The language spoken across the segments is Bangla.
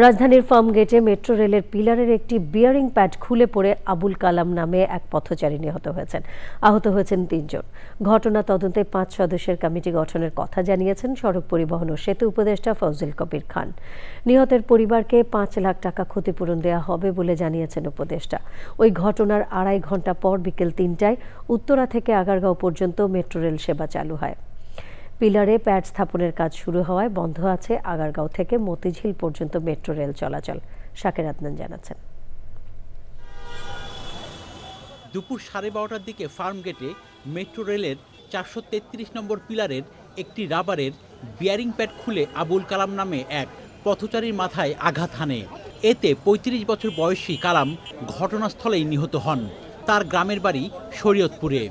রাজধানীর ফার্ম গেটে মেট্রো রেলের পিলারের একটি বিয়ারিং প্যাড খুলে পড়ে আবুল কালাম নামে এক পথচারী নিহত হয়েছেন। আহত হয়েছেন তিনজন। ঘটনা তদন্তে পাঁচ সদস্যের কমিটি গঠনের কথা জানিয়েছেন সড়ক পরিবহন ও সেতু উপদেষ্টা ফজল কবির খান। নিহতের পরিবারকে পাঁচ লাখ টাকা ক্ষতিপূরণ দেওয়া হবে বলে জানিয়েছেন উপদেষ্টা। ওই ঘটনার আড়াই ঘণ্টা পর বিকেল তিনটায় উত্তরা থেকে আগারগাঁও পর্যন্ত মেট্রো রেল সেবা চালু হয়। পিলারে প্যাড স্থাপনের কাজ শুরু হওয়ায় বন্ধ আছে আগারগাঁও থেকে মতিঝিল পর্যন্ত মেট্রো রেল চলাচল, শাকের আদনান জানাচ্ছেন। দুপুর সাড়ে বারোটার দিকে ফার্ম গেটে মেট্রো রেলের চারশো তেত্রিশ নম্বর পিলারের একটি রাবারের বিয়ারিং প্যাড খুলে আবুল কালাম নামে এক পথচারীর মাথায় আঘাত হানে। এতে ৩৫ বছর বয়সী কালাম ঘটনাস্থলেই নিহত হন। তার গ্রামের বাড়ি শরীয়তপুরে।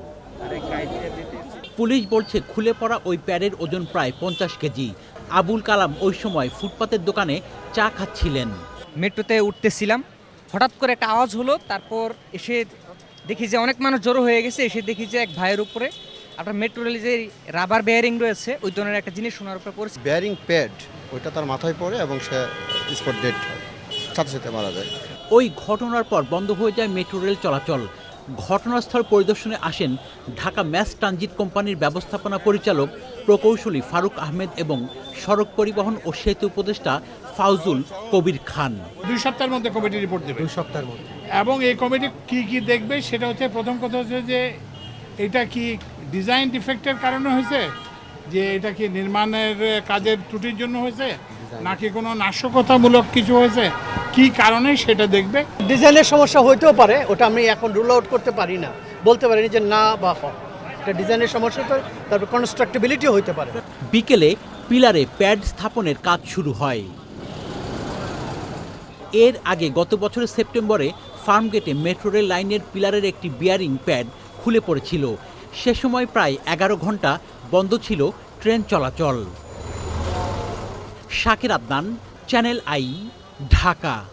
পুলিশ বলছে খুলে পড়া ওই প্যাডের ওজন প্রায় পঞ্চাশ কেজি। আবুল কালাম ওই সময় ফুটপাতের দোকানে চা খাচ্ছিলেন। মেট্রোতে উঠতেছিলাম। হঠাৎ করে একটা আওয়াজ হলো তারপর এসে দেখি যে অনেক মানুষ জড়ো হয়ে গেছে। এসে দেখি যে এক ভাইয়ের উপরে আপনার মেট্রো রেলে যে রাবার বেয়ারিং রয়েছে ওই ধরনের একটা জিনিস শোনার উপরে পড়েছে। বেয়ারিং প্যাড ওইটা তার মাথায় পড়ে এবং সে স্পট ডেড হয়। সাথে সাথে মারা যায়। ওই ঘটনার পর বন্ধ হয়ে যায় মেট্রো রেল চলাচল। ঘটনাস্থল পরিদর্শনে আসেন ঢাকা ম্যাস ট্রানজিট কোম্পানির ব্যবস্থাপনা পরিচালক প্রকৌশলী ফারুক আহমেদ এবং সড়ক পরিবহন ও সেতু উপদেষ্টা ফাউজুল কবির খান। দুই সপ্তাহের মধ্যে কমিটি রিপোর্ট দেবে। দুই সপ্তাহের মধ্যে। এবং এই কমিটি কি কি দেখবে সেটা হচ্ছে প্রথম কথা হচ্ছে যে এটা কি ডিজাইন ডিফেক্টের কারণে হয়েছে? যে এটা কি নির্মাণের কাজের ত্রুটির জন্য হয়েছে? নাকি কোনো নাশকতামূলক কিছু হয়েছে? কি কারণে সেটা দেখবে? ডিজাইনের সমস্যা হইতেও পারে ওটা আমি এখন রুল আউট করতে পারি না। বলতে পারি যে না বা হ। এটা ডিজাইনের সমস্যা তো তারপর কনস্ট্রাক্টেবিলিটিও হইতে পারে। বিকেলে পিলারে প্যাড স্থাপনের কাজ শুরু হয়। এর আগে গত বছরের সেপ্টেম্বরে ফার্মগেটে মেট্রো রেল লাইনের পিলারের একটি বিয়ারিং প্যাড খুলে পড়েছিল। সে সময় প্রায় এগারো ঘণ্টা বন্ধ ছিল ট্রেন চলাচল। শাকের আদনান চ্যানেল আই ঢাকা।